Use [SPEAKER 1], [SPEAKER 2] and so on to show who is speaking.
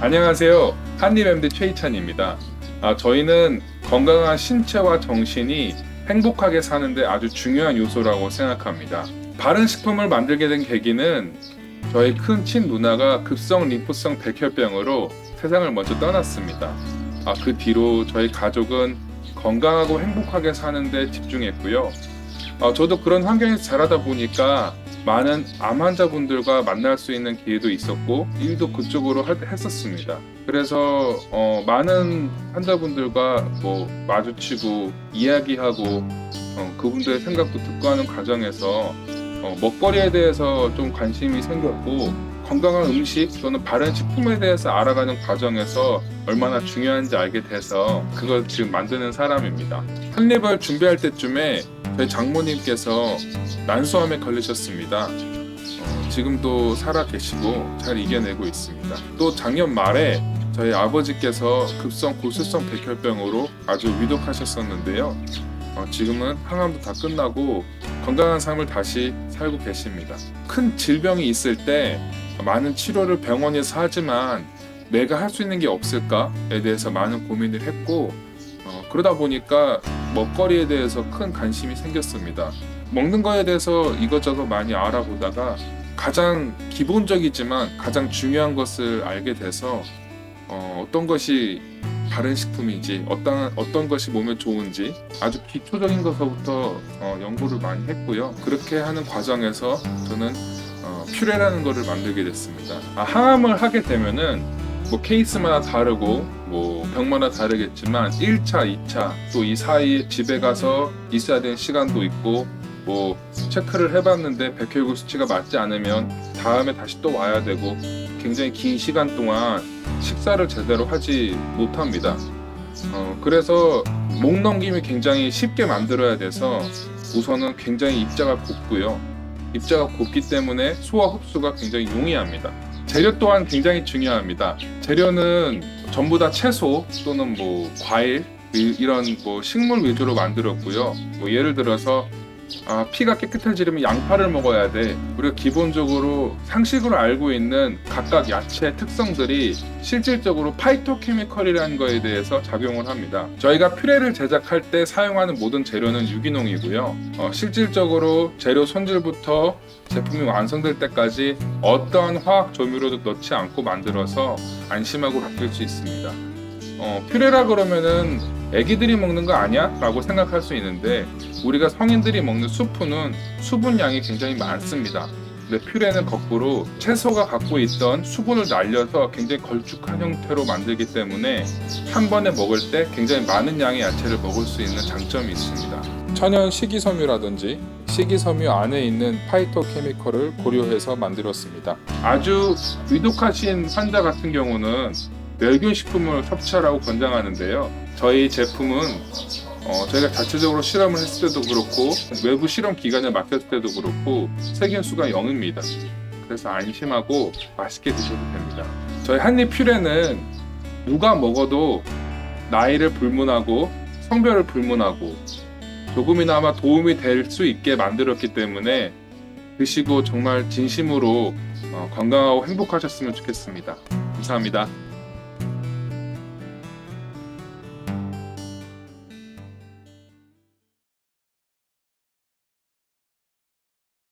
[SPEAKER 1] 안녕하세요. 한림MD 최희찬입니다. 아, 저희는 건강한 신체와 정신이 행복하게 사는데 아주 중요한 요소라고 생각합니다. 바른 식품을 만들게 된 계기는 저희 큰 친 누나가 급성 림프성 백혈병으로 세상을 먼저 떠났습니다. 아, 그 뒤로 저희 가족은 건강하고 행복하게 사는데 집중했고요. 어, 저도 그런 환경에서 자라다 보니까 많은 암 환자분들과 만날 수 있는 기회도 있었고 일도 그쪽으로 할- 했었습니다. 그래서 어, 많은 환자분들과 뭐 마주치고 이야기하고 어, 그분들의 생각도 듣고 하는 과정에서 어, 먹거리에 대해서 좀 관심이 생겼고 건강한 음식 또는 바른 식품에 대해서 알아가는 과정에서 얼마나 중요한지 알게 돼서 그걸 지금 만드는 사람입니다. 한립을 준비할 때쯤에 저희 장모님께서 난소암에 걸리셨습니다. 어, 지금도 살아 계시고 잘 이겨내고 있습니다. 또 작년 말에 저희 아버지께서 급성 고수성 백혈병으로 아주 위독하셨었는데요. 어, 지금은 항암도 다 끝나고 건강한 삶을 다시 살고 계십니다. 큰 질병이 있을 때 많은 치료를 병원에서 하지만 내가 할 수 있는 게 없을까에 대해서 많은 고민을 했고 어, 그러다 보니까 먹거리에 대해서 큰 관심이 생겼습니다. 먹는 거에 대해서 이것저것 많이 알아보다가 가장 기본적이지만 가장 중요한 것을 알게 돼서 어, 어떤 것이 바른 식품인지 어떤 어떤 것이 몸에 좋은지 아주 기초적인 것부터 어, 연구를 많이 했고요. 그렇게 하는 과정에서 저는 어, 퓨레라는 것을 만들게 됐습니다. 아, 항암을 하게 되면은 뭐 케이스마다 다르고 뭐 병마다 다르겠지만 1차, 2차 또 이 사이에 집에 가서 있어야 되는 시간도 있고 뭐 체크를 해봤는데 백혈구 수치가 맞지 않으면 다음에 다시 또 와야 되고 굉장히 긴 시간 동안 식사를 제대로 하지 못합니다. 어, 그래서 목 넘김이 굉장히 쉽게 만들어야 돼서 우선은 굉장히 입자가 곱고요. 입자가 곱기 때문에 소화 흡수가 굉장히 용이합니다. 재료 또한 굉장히 중요합니다. 재료는 전부 다 채소 또는 뭐 과일 이- 이런 뭐 식물 위주로 만들었고요. 뭐 예를 들어서 아, 피가 깨끗해지려면 양파를 먹어야 돼. 우리가 기본적으로 상식으로 알고 있는 각각 야채의 특성들이 실질적으로 파이토케미컬이라는 거에 대해서 작용을 합니다. 저희가 퓨레를 제작할 때 사용하는 모든 재료는 유기농이고요. 어, 실질적으로 재료 손질부터 제품이 완성될 때까지 어떠한 화학 조미료도 넣지 않고 만들어서 안심하고 바뀔 수 있습니다. 어, 퓨레라 그러면은 애기들이 먹는 거 아니야? 라고 생각할 수 있는데 우리가 성인들이 먹는 수프는 수분량이 굉장히 많습니다. 근데 퓨레는 거꾸로 채소가 갖고 있던 수분을 날려서 굉장히 걸쭉한 형태로 만들기 때문에 한 번에 먹을 때 굉장히 많은 양의 야채를 먹을 수 있는 장점이 있습니다. 천연 식이섬유라든지 식이섬유 안에 있는 파이토케미컬을 고려해서 만들었습니다. 아주 위독하신 환자 같은 경우는 멸균 식품을 섭취하라고 권장하는데요. 저희 제품은 어, 저희가 자체적으로 실험을 했을 때도 그렇고 외부 실험 기관에 맡겼을 때도 그렇고 세균 수가 0입니다. 그래서 안심하고 맛있게 드셔도 됩니다. 저희 한입 퓨레는 누가 먹어도 나이를 불문하고 성별을 불문하고 조금이나마 도움이 될 수 있게 만들었기 때문에 드시고 정말 진심으로 어, 건강하고 행복하셨으면 좋겠습니다. 감사합니다.